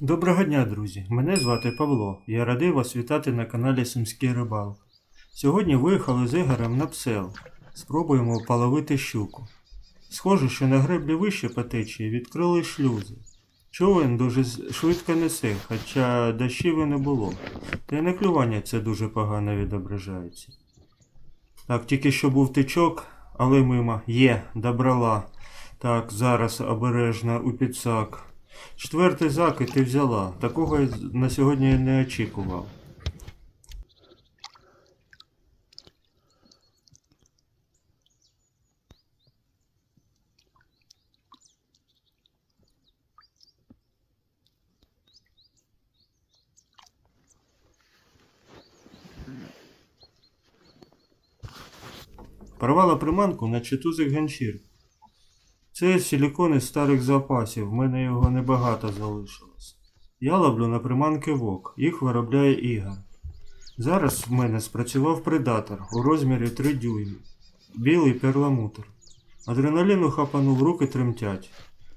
Доброго дня, друзі! Мене звати Павло. Я радий вас вітати на каналі Сумський Рибалка. Сьогодні виїхали з Ігорем на псел. Спробуємо половити щуку. Схоже, що на греблі вище по течії відкрили шлюзи. Човен дуже швидко несе, хоча дощів і не було. Та й на клювання це дуже погано відображається. Так, тільки що був тичок, але мимо. Є, добрала. Так, зараз обережно у підсак. Четвертий закид ти взяла. Такого я на сьогодні не очікував. Порвала приманку на читузик ганчір. Це силікон із старих запасів, в мене його небагато залишилось. Я ловлю на приманки вок, їх виробляє Ігор. Зараз в мене спрацював предатор у розмірі 3 дюйми. Білий перламутр. Адреналіну хапанув, руки тремтять.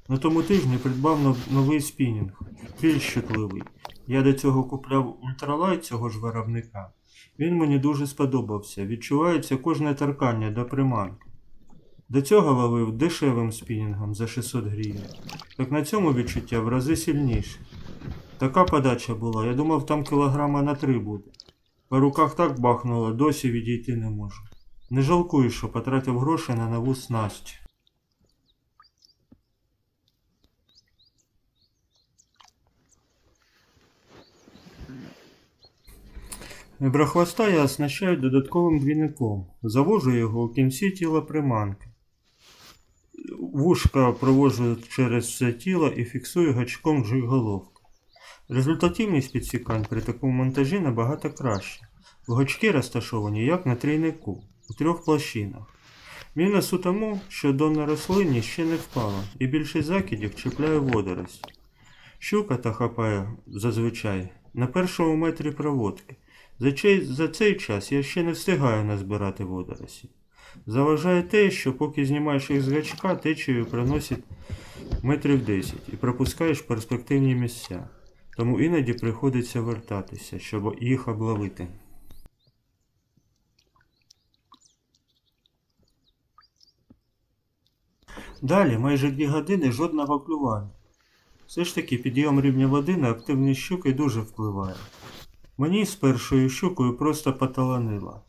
На тому тижні придбав новий спінінг, більш чутливий. Я до цього купляв ультралайт цього ж виробника. Він мені дуже сподобався. Відчувається кожне торкання до приманки. До цього ловив дешевим спінінгом за 600 гривень. Так на цьому відчуття в рази сильніше. Така подача була, я думав, там кілограма на три буде. По руках так бахнуло, досі відійти не можу. Не жалкую, що потратив гроші на нову снасть. Виброхвоста я оснащаю додатковим двійником. Завожу його у кінці тіла приманки. Вушка проводжу через все тіло і фіксую гачком головки. Результативність підсікань при такому монтажі набагато краще. Гачки розташовані як на трійнику, у трьох площинах. Мінус у тому, що донна рослинні ще не впала, і більшість закидів чіпляє водорості. Щука та хапає зазвичай на першому метрі проводки. За, за цей час я ще не встигаю назбирати водорості. Заважає те, що поки знімаєш їх з гачка, течею приносить метрів 10 і пропускаєш перспективні місця. Тому іноді приходиться вертатися, щоб їх обловити. Далі майже дві години жодного клювання. Все ж таки підйом рівня води на активність щуки дуже впливає. Мені з першою щукою просто поталанило.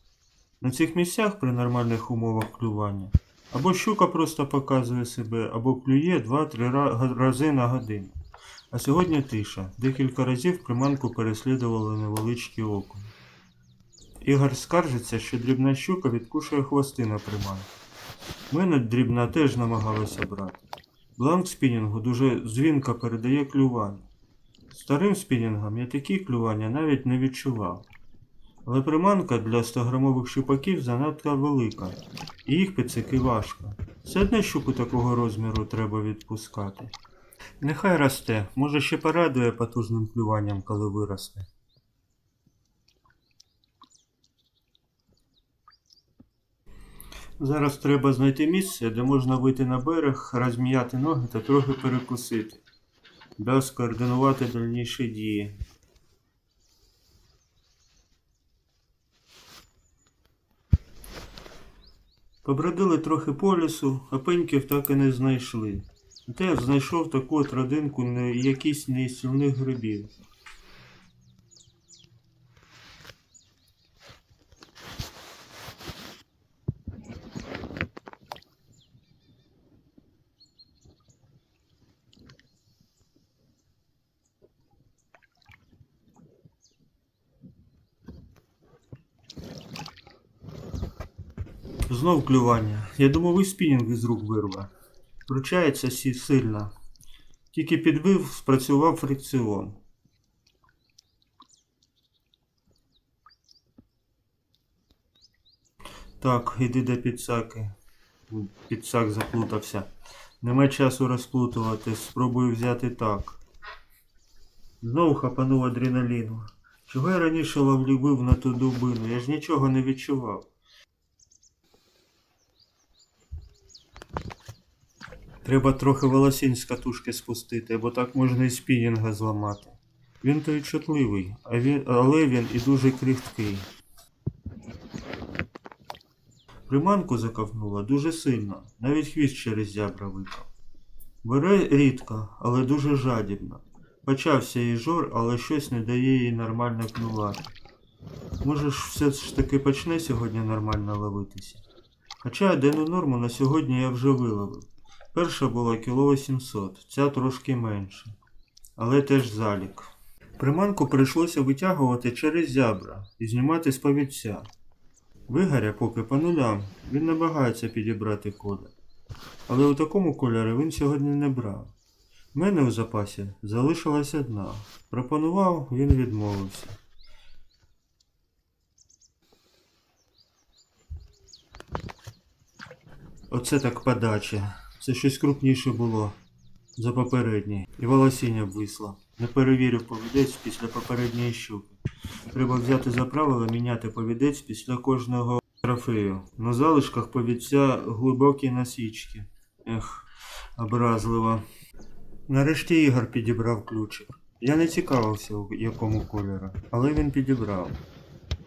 На цих місцях при нормальних умовах клювання або щука просто показує себе, або клює 2-3 рази на годину. А сьогодні тиша. Декілька разів приманку переслідували невеличкі окуні. Ігор скаржиться, що дрібна щука відкушує хвости на приманку. Мене дрібна теж намагалася брати. Бланк спінінгу дуже дзвінко передає клювання. Старим спінінгом я такі клювання навіть не відчував. Але приманка для 100-грамових щупаків занадто велика, і їх підсики важко. Все одно щуку такого розміру треба відпускати. Нехай росте, може ще порадує потужним клюванням, коли виросте. Зараз треба знайти місце, де можна вийти на берег, розм'яти ноги та трохи перекусити, да скоординувати дальніші дії. Побродили трохи по лісу, а пеньків так і не знайшли. Теж знайшов таку от родинку якісь неїстівних грибів. Знов клювання. Я думав, і спінінг із рук вирве. Вручається сі сильно. Тільки підбив, спрацював фрикціон. Так, іди до підсаки. Підсак заплутався. Нема часу розплутувати, спробую взяти так. Знову хапанув адреналіну. Чого я раніше ловлюбив на ту дубину? Я ж нічого не відчував. Треба трохи волосінь з катушки спустити, бо так можна і спінінга зламати. Він чутливий, а він, але він і дуже крихткий. Приманку заковнула дуже сильно, навіть хвіст через зябра випав. Бере рідко, але дуже жадібно. Почався їй жор, але щось не дає їй нормально клювати. Може ж все ж таки почне сьогодні нормально ловитися. Хоча денну норму на сьогодні я вже виловив. Перша була кіло 800, ця трошки менше. Але теж залік. Приманку прийшлося витягувати через зябра і знімати з повідця. Вигаря поки по нулям, він намагається підібрати колір. Але у такому кольорі він сьогодні не брав. У мене у запасі залишилась одна. Пропонував, він відмовився. Оце так подача. Це щось крупніше було за попередній. І волосіння висло. Не перевірив повідець після попередньої щуки. Треба взяти за правило міняти повідець після кожного трофею. На залишках повідця глибокі насічки. Ех, образливо. Нарешті Ігор підібрав ключик. Я не цікавився, у якому кольору, але він підібрав.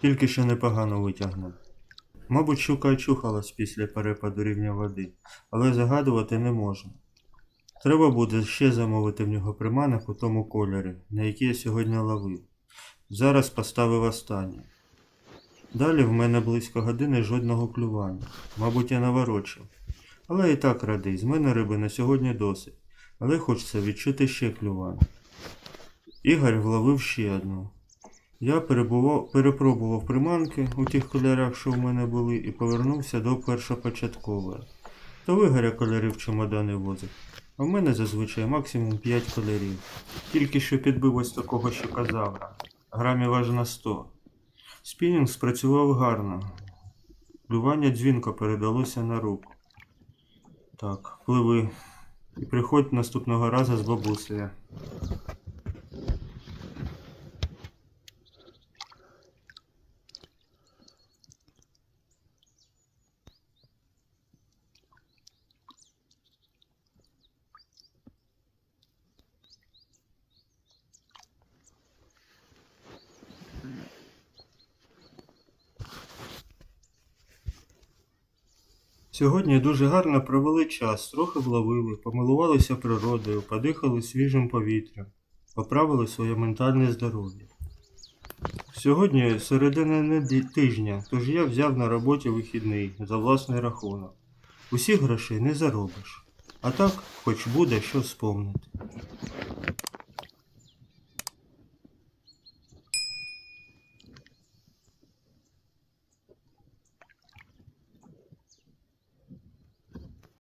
Тільки що непогано витягнув. Мабуть, щука очухалась після перепаду рівня води, але загадувати не можна. Треба буде ще замовити в нього приманок у тому кольорі, на який я сьогодні ловив. Зараз поставив останнє. Далі в мене близько години жодного клювання. Мабуть, я наворочив. Але і так радий, з мене риби на сьогодні досить. Але хочеться відчути ще клювання. Ігор вловив ще одну. Я перебував, перепробував приманки у тих кольорах, що в мене були, і повернувся до першопочаткової. То вигоря кольорів чемодани возить. А в мене зазвичай максимум 5 кольорів. Тільки що підбив ось такого щукозавра. Грамів аж на 100. Спінінг спрацював гарно. Плювання дзвінко передалося на руку. Так, пливи. І приходь наступного разу з бабусею. Сьогодні дуже гарно провели час, трохи вловили, помилувалися природою, подихали свіжим повітрям, поправили своє ментальне здоров'я. Сьогодні середина тижня, тож я взяв на роботі вихідний за власний рахунок. Усіх грошей не заробиш, а так хоч буде що спомнити.